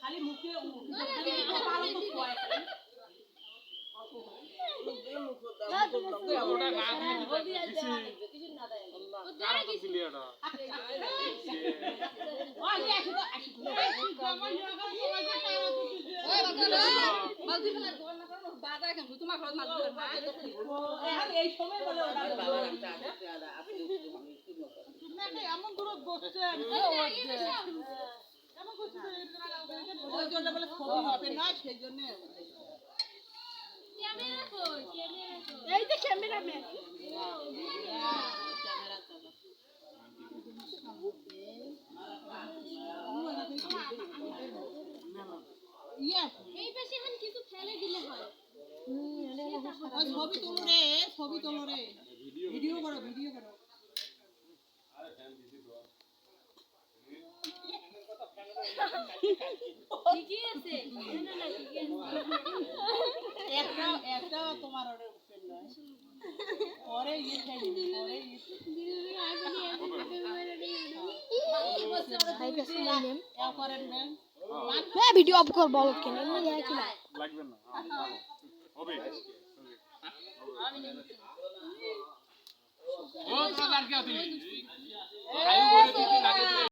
খালি মুখে কপালে তো খোয়ায়। ওটা না দিয়ে দিছি কার তো দিলি এটা ও যে আসি তো আসি তো এখন এই সময় বলে ওটা এমন দূর বসছে এমন করছে বলে ছবি হবে না সেই জন্য এই যে ক্যামেরাম্যান ইয়ে এই ছবি তোলো রে ছবি তোলো রে। ভিডিও করো ভিডিও করো। ঠিকই আছে। না না ঠিকই আছে একটা একটা তোমার ওরে উঠবে না লাগবে না। হবে। ও কি আছিস আয়ু বলে দিতে লাগে